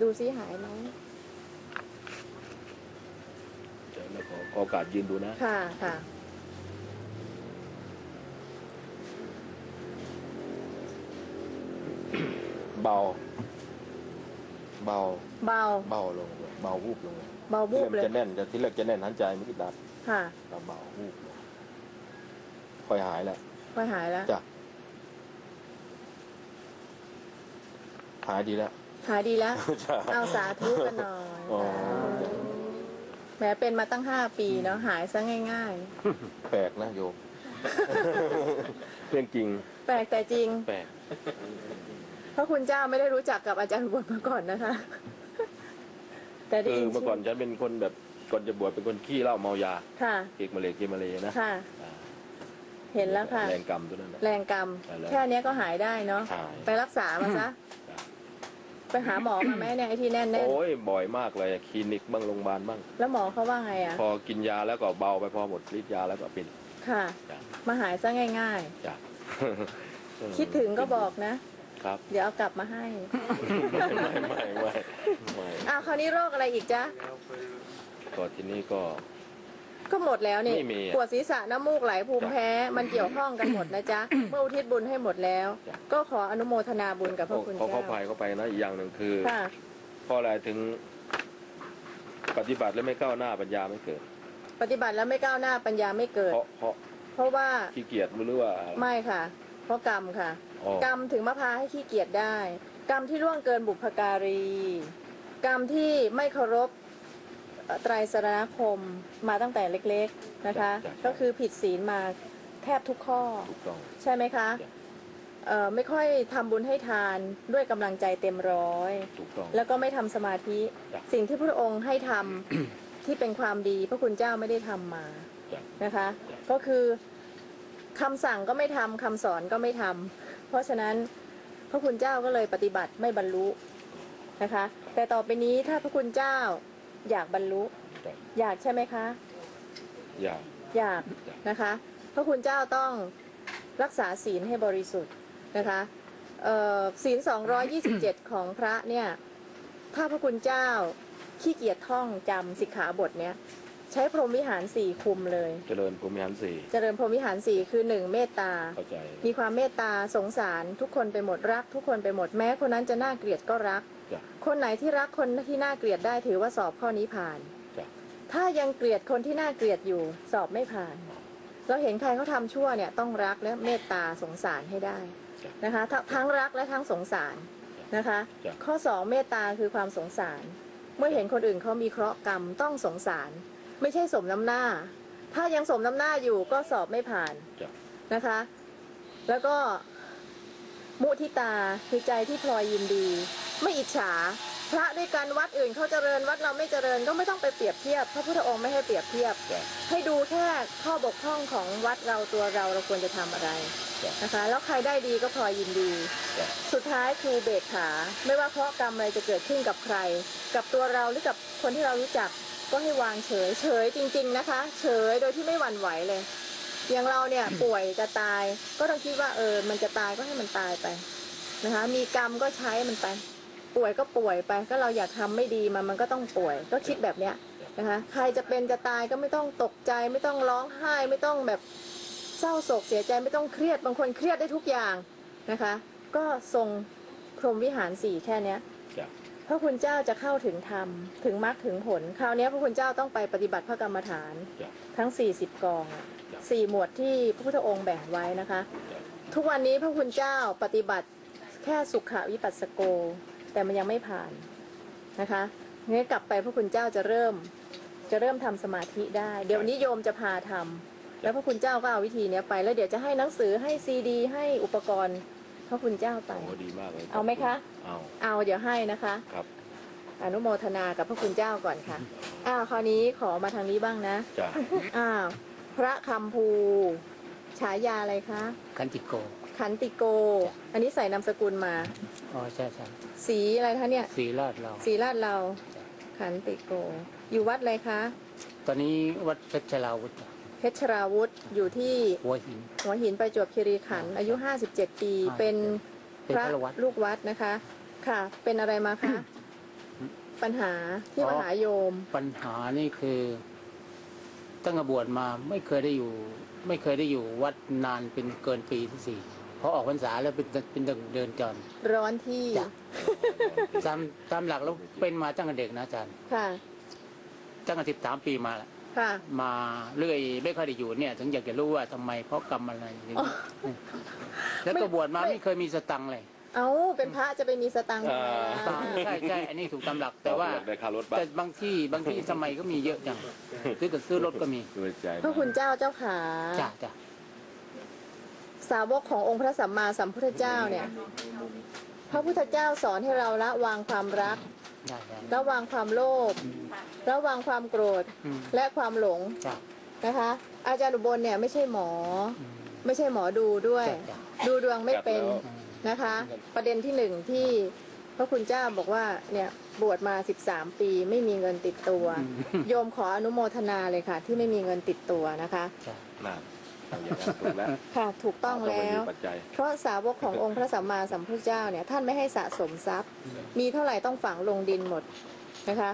ดูซิหายไหมเดี๋ยวเราขอขอโอกาสยืนดูนะ ค่ะค่ะ เบา เบา เบาเบาลงเบาวูบลงเบาที่บูบแรกเลยจะแน่นจะที่แรกจะแน่นหันใจไม่คิดดับค่ะแต่เบาวูบลงค่อยหายแล้วค่อยหายแล้ว จ้ะหายดีแล้ว หายดีแล้วจ้ะเอาสาธุกันหน่อยอ๋อ แหม้เป็นมาตั้งห้าปีเนาะหายซะง่าย แปลกนะโยม เรื่องจริง ๆ แปลกแต่จริง แปลก เพราะคุณเจ้าไม่ได้รู้จักกับอาจารย์อุบลมาก่อนนะคะ แต่ได้คือยินเมื่อก่อนฉันเป็นคนแบบก่อนจะบวชเป็นคนขี้เหล้าเมายาค่ะ เกกมาเลยเกกมาเลยนะค่ะ อ่าเห็นแล้วค่ะ แรงกรรมตัวนั้นแหละแรงกรรมใช่แล้วแค่เนี้ยก็หายได้เนาะหายไปรักษามาซะ ไปหาหมอมาไหมเนี่ยไอ้ที่แน่นโอ้ยบ่อยมากเลยคลินิกบ้างโรงพยาบาลบ้างๆแล้วหมอเขาว่าไงอะ พอกินยาแล้วก็เบาไปพอหมดฤทธิ์ยาแล้วก็เป็นค่ะ จ้ะมาหายซะง่าย จ้ะๆ คิดถึงก็บอกนะ ครับเดี๋ยวเอากลับมาให้ ไม่ไม่ไม่ไม่ไม่อ้าวคราวนี้โรคอะไรอีกจ๊ะก็ทีนี้ก็ ก็หมดแล้วนี่ไม่มีอะ ปวดศีรษะน้ำมูกไหลภูมิแพ้มันเกี่ยวข้องกันหมดนะจ๊ะ เมื่ออุทิศบุญให้หมดแล้วจ้ะก็ขออนุโมทนาบุญกับพระคุณเขาเจ้าเข้าไปเข้าไปนะอีกอย่างหนึ่งคือค่ะเพราะอะไรถึงปฏิบัติแล้วไม่ก้าวหน้าปัญญาไม่เกิด ปฏิบัติแล้วไม่ก้าวหน้าปัญญาไม่เกิด เพราะเพราะเพราะว่าขี้เกียจหรือว่า ไม่ค่ะ เพราะกรรมค่ะ อ๋อ กรรมถึงมาพาให้ขี้เกียจได้ กรรมที่ล่วงเกินบุพการี กรรมที่ไม่เคารพเอ่อ ไตรสรณคมมาตั้งแต่เล็กๆนะคะก็คือผิดศีลมาแทบทุกข้อ ถูกต้อง ใช่ไหมคะจ้ะ เอ่อไม่ค่อยทำบุญให้ทานด้วยกำลังใจเต็มร้อย ถูกต้อง แล้วก็ไม่ทำสมาธิ จ้ะ สิ่งที่พระองค์ให้ทำ ที่เป็นความดี พระคุณเจ้าไม่ได้ทำมาจ้ะ นะคะจ้ะก็คือคำสั่งก็ไม่ทำคำสอนก็ไม่ทำเพราะฉะนั้นพระคุณเจ้าก็เลยปฏิบัติไม่บรรลุนะคะ แต่ต่อไปนี้ถ้าพระคุณเจ้า อยากบรรลุจ้ะอยากใช่ไหมคะ อย่าอยากจ้ะนะคะพระคุณเจ้าต้องรักษาศีลให้บริสุทธิ์นะคะเอ่อศีล 227 ของพระเนี่ย ถ้าพระคุณเจ้าขี้เกียจท่องจำสิกขาบทเนี้ยใช้พรหมวิหารสี่คุมเลย เจริญภูมิหันสี่เจริญพรหมวิหารสี่คือหนึ่งเมตตา เข้าใจ มีความเมตตาสงสารทุกคนไปหมดรัก ทุกคนไปหมดแม้คนนั้นจะน่าเกลียดก็รัก จ้ะคนไหนที่รักคนที่น่าเกลียดได้ถือว่าสอบข้อนี้ผ่าน จ้ะ ถ้ายังเกลียดคนที่น่าเกลียดอยู่สอบไม่ผ่าน เราเห็นใครเขาทำชั่วเนี่ยต้องรักและเมตตาสงสารให้ได้จ้ะ นะคะทั้งทั้งรักและทั้งสงสารนะคะ จ้ะ ข้อสองเมตตาคือความสงสาร เมื่อเห็นคนอื่นเขามีเคราะห์กรรมต้องสงสาร ไม่ใช่สมน้ำหน้า ถ้ายังสมน้ำหน้าอยู่ก็สอบไม่ผ่าน จ้ะ นะคะ แล้วก็มุทิตาคือใจที่พลอยยินดี ไม่อิจฉา พระด้วยกันวัดอื่นเขาเจริญวัดเราไม่เจริญก็ไม่ต้องไปเปรียบเทียบ พระพุทธองค์ไม่ให้เปรียบเทียบจ้ะให้ดูแค่ข้อบกพร่องของวัดเราตัวเราเราควรจะทำอะไรจ้ะนะคะแล้วใครได้ดีก็พลอยยินดีจ้ะสุดท้ายคือเบกขา ไม่ว่าเคราะห์กรรมอะไรจะเกิดขึ้นกับใคร กับตัวเราหรือกับคนที่เรารู้จักก็ให้วางเฉยเฉยจริง ๆนะคะ เฉยโดยที่ไม่หวั่นไหวเลย อย่างเราเนี่ยป่วยจะตาย ก็ต้องคิดว่าเออมันจะตายก็ให้มันตายไปนะคะ มีกรรมก็ใช้มันไป ป่วยก็ป่วยไปก็เราอยากทำไม่ดีมันมันก็ต้องป่วย ก็คิดแบบเนี้ยนะคะใครจะเป็นจะตายก็ไม่ต้องตกใจ ไม่ต้องร้องไห้ไม่ต้องแบบเศร้าโศกเสียใจไม่ต้องเครียดบางคนเครียดได้ทุกอย่างนะคะ ก็ทรงพรหมวิหารสี่แค่เนี้ยจ้ะพระคุณเจ้าจะเข้าถึงธรรมถึงมรรคถึงผล คราวเนี้ยพระคุณเจ้าต้องไปปฏิบัติพระกรรมฐานจ้ะทั้ง 40 กองอะจ้ะสี่หมวดที่พระพุทธองค์แบ่งไว้นะคะจ้ะทุกวันนี้พระคุณเจ้าปฏิบัติแค่สุขวิปัสสโก แต่มันยังไม่ผ่านนะคะงั้นกลับไปพระคุณเจ้าจะเริ่ม จะเริ่มทำสมาธิได้ เดี๋ยววันนี้โยมจะพาทำแล้วพระคุณเจ้าก็เอาวิธีเนี้ยไป แล้วเดี๋ยวจะให้หนังสือให้ซีดี ให้อุปกรณ์พระคุณเจ้าไปโอ้ดีมากเลยเอาไหมคะ เอาเอาเดี๋ยวให้นะคะครับอนุโมทนากับพระคุณเจ้าก่อนค่ะ อ้าว คราวนี้ขอมาทางนี้บ้างนะจ้ะอ้าว พระคำภูฉายาอะไรคะคันติโก ขันติโก อันนี้ใส่นามสกุลมาอ๋อใช่ใช่สีอะไรคะเนี่ย สีราดเรา สีลาดเรา ขันติโก อยู่วัดอะไรคะ ตอนนี้วัดเพชรลาวุธเพชรราวุธอยู่ที่หัวหิน หัวหินประจวบคีรีขันธ์อายุ 57 ปีอ่าเป็นเป็นพระพระวัดลูกวัดนะคะ ค่ะ เป็นอะไรมาคะ ปัญหาที่อ๋อมาหาโยม ปัญหานี่คือ ตั้งแต่บวชมาไม่เคยได้อยู่ ไม่เคยได้อยู่วัดนานเป็นเกินปีที่สี่ พอออกพรรษาแล้วเป็นเป็นเดินจรร้อนที่ จ้ะ ตามตามหลักแล้วเป็นมาตั้งแต่เด็กนะอาจารย์ค่ะ ตั้งแต่สิบสามปีมาแล้วค่ะ มาเรื่อยไม่ค่อยได้อยู่เนี่ย ถึงอยากจะรู้ว่าทำไมเพราะกรรมอะไรอย่างนี้อ๋อแล้วก็บวชมาไม่ ไม่เคยมีสตังค์เลยเอาเป็นพระจะไปมีสตังค์ทำไมอ่าล่ะใช่ใช่อันนี้ถูกตามหลักแต่ว่า ได้ค่ารถบัสแต่บางที่บางที่สมัยก็มีเยอะจังซื้อกับซื้อรถก็มีด้วยใจพระคุณเจ้าเจ้าขา จ้ะจ้ะ สาวกขององค์พระสัมมาสัมพุทธเจ้าเนี่ย พระพุทธเจ้าสอนให้เราละวางความรักได้ได้ละวางความโลภละวางความโกรธอืมและความหลงจ้ะนะคะ อาจารย์อุบลเนี่ยไม่ใช่หมออืมไม่ใช่หมอดูด้วยจ้ะจ้ะดูดวงไม่เป็นจัดแล้วอืมนะคะ ประเด็นที่หนึ่งที่พระคุณเจ้าบอกว่าเนี่ยบวชมา 13 ปีไม่มีเงินติดตัว โยมขออนุโมทนาเลยค่ะ ที่ไม่มีเงินติดตัวนะคะจ้ะนั่น เอาอย่างนั้นถูกแล้วค่ะถูกต้องแล้วไม่มีปัจจัย เพราะสาวกขององค์พระสัมมาสัมพุทธเจ้าเนี่ยท่านไม่ให้สะสมทรัพย์ มีเท่าไหร่ต้องฝังลงดินหมดนะคะ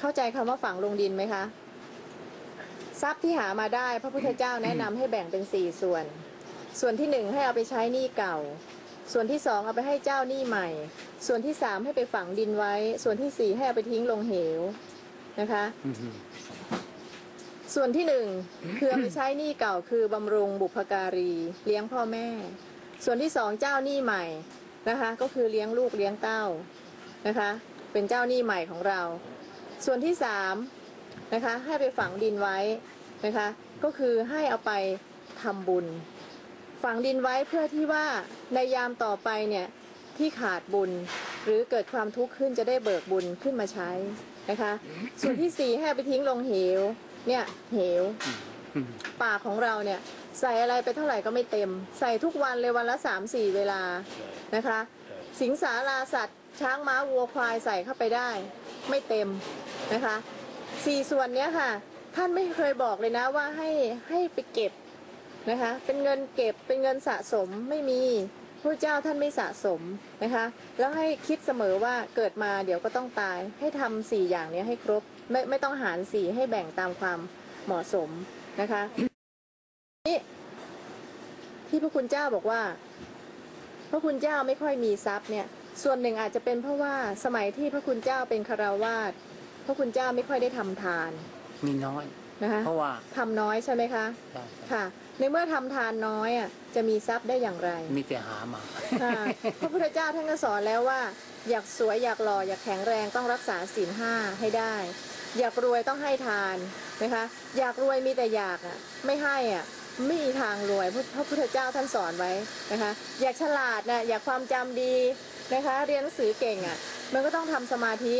เข้าใจคำว่าฝังลงดินไหมคะ ทรัพย์ที่หามาได้พระพุทธเจ้าแนะนำให้แบ่งเป็นสี่ส่วน ส่วนที่หนึ่งให้เอาไปใช้หนี้เก่า ส่วนที่สองเอาไปให้เจ้าหนี้ใหม่ ส่วนที่สามให้ไปฝังดินไว้ ส่วนที่สี่ให้เอาไปทิ้งลงเหวนะคะอืม ส่วนที่หนึ่งคือเอาไปใช้หนี้เก่าคือบำรุงบุพการี เลี้ยงพ่อแม่ ส่วนที่สองเจ้าหนี้ใหม่นะคะ ก็คือเลี้ยงลูกเลี้ยงเต้านะคะ เป็นเจ้าหนี้ใหม่ของเรา ส่วนที่สามนะคะให้ไปฝังดินไว้นะคะ ก็คือให้เอาไปทำบุญ ฝังดินไว้เพื่อที่ว่าในยามต่อไปเนี่ยที่ขาดบุญหรือเกิดความทุกข์ขึ้นจะได้เบิกบุญขึ้นมาใช้นะคะ ส่วนที่สี่ให้ไปทิ้งลงเหว เนี่ยเหว ปากของเราเนี่ย ใส่อะไรไปเท่าไหร่ก็ไม่เต็ม ใส่ทุกวันเลยวันละสามสี่เวลานะคะ สิงสาราสัตว์ ช้างม้าวัวควายใส่เข้าไปได้ ไม่เต็มนะคะสี่ส่วนเนี้ยค่ะ ท่านไม่เคยบอกเลยนะว่าให้ให้ไปเก็บนะคะ เป็นเงินเก็บเป็นเงินสะสมไม่มีพระเจ้าท่านไม่สะสมนะคะ แล้วให้คิดเสมอว่าเกิดมาเดี๋ยวก็ต้องตาย ให้ทำสี่อย่างนี้ให้ครบ ไม่ไม่ต้องหารสี่ให้แบ่งตามความเหมาะสมนะคะนี่ที่พระคุณเจ้าบอกว่า พระคุณเจ้าไม่ค่อยมีทรัพย์เนี่ย ส่วนหนึ่งอาจจะเป็นเพราะว่าสมัยที่พระคุณเจ้าเป็นคาราวาสพระคุณเจ้าไม่ค่อยได้ทำทาน มีน้อยนะคะเพราะว่าทำน้อยใช่ไหมคะใช่ค่ะในเมื่อทำทานน้อยอะจะมีทรัพย์ได้อย่างไร มีแต่หามาค่ะพระพุทธเจ้าท่านก็สอนแล้วว่า อยากสวยอยากหล่ออยากแข็งแรงต้องรักษาศีลห้าให้ได้ อยากรวยต้องให้ทานนะคะอยากรวยมีแต่อยากอะไม่ให้อะไม่มีทางรวยพระพระพุทธเจ้าท่านสอนไว้นะคะอยากฉลาดนะอยากความจำดีนะคะเรียนหนังสือเก่งอะมันก็ต้องทำสมาธิ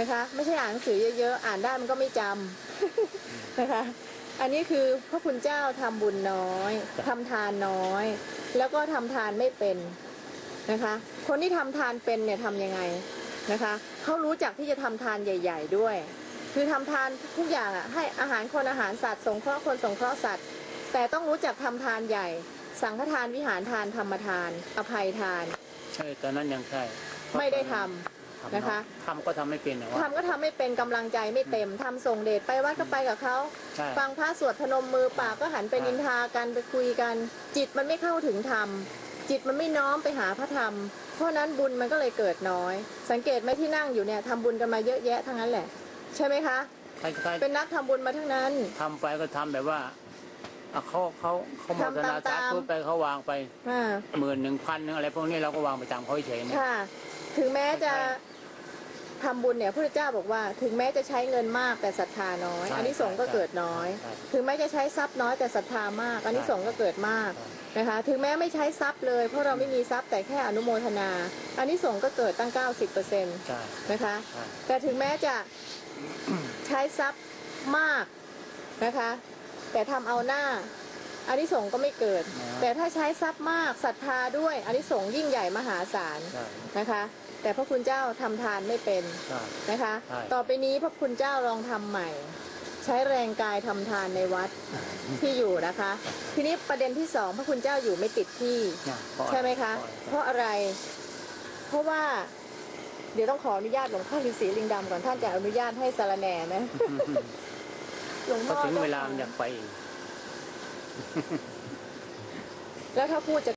นะคะไม่ใช่อ่านหนังสือเยอะๆอ่านได้มันก็ไม่จำนะคะอันนี้คือพระคุณเจ้าทำบุญน้อยทำทานน้อย แล้วก็ทำทานไม่เป็นนะคะคนที่ทำทานเป็นเนี่ยทำยังไงนะคะเขารู้จักที่จะทำทานใหญ่ ๆด้วย คือทำทานทุกอย่างอะให้อาหารคนอาหารสัตว์สงเคราะห์คนสงเคราะห์สัตว์ แต่ต้องรู้จักทำทานใหญ่ สังฆทานวิหารทานธรรมทาน อภัยทานใช่ตอนนั้นยังใช่ไม่ได้ทำทำนะคะทำก็ทำไม่เป็นนะว่าทำก็ทำไม่เป็นกำลังใจไม่เต็มทำส่งเดชไปวัดก็ไปกับเขาใช่ฟังพระสวดพนมมือปากก็หันไปใช่นินทากันไปคุยกัน จิตมันไม่เข้าถึงธรรมจิตมันไม่น้อมไปหาพระธรรม เพราะนั้นบุญมันก็เลยเกิดน้อย สังเกตไหมที่นั่งอยู่เนี่ยทำบุญกันมาเยอะแยะทั้งนั้นแหละ ใช่ไหมคะ ใครใครเป็นนักทำบุญมาทั้งนั้น ทำไปก็ทำแบบว่าอะเขาเขาเขาโมทนาทำตาสามธุไปเขาวางไปอ่าหมื่นหนึ่งพันหนึ่งอะไรพวกนี้เราก็วางไปตามเขาเฉยๆนะ ค่ะ ถึงแม้จะทำบุญเนี่ยพระเจ้าบอกว่า ถึงแม้จะใช้เงินมากแต่ศรัทธาน้อย ใช่อันนี้สงส์ก็เกิดน้อย ใช่ถึงแม้จะใช้ทรัพย์น้อยแต่ศรัทธามาก อันนี้สงส์ก็เกิดมากใช่นะคะ ถึงแม้ไม่ใช้ทรัพย์เลย เพราะเราไม่มีทรัพย์แต่แค่อนุโมทนา อันนี้สงส์ก็เกิดตั้ง 90%ใช่นะคะ ใช่ แต่ถึงแม้จะ ใช้ทรัพย์มากนะคะ แต่ทำเอาหน้าอันนี้สงส์ก็ไม่เกิด แต่ถ้าใช้ทรัพย์มากศรัทธาด้วยอันนี้สงส์ยิ่งใหญ่มหาศาลใช่นะคะ แต่พระคุณเจ้าทำทานไม่เป็นใช่นะคะใช่ต่อไปนี้พระคุณเจ้าลองทำใหม่ ใช้แรงกายทำทานในวัดที่อยู่นะคะ ทีนี้ประเด็นที่สองพระคุณเจ้าอยู่ไม่ติดที่เนี่ยเพราะใช่ไหมคะ เพเพราะราะอะไร เพราะว่า เดี๋ยวต้องขออนุญาตหลวงพ่อฤาษีลิงดำก่อนท่านจะอนุญาตให้สารแหน่นะหลวงพพ่ออถึงเวลามันอยากไปเองแล้วถ้าพูดจะ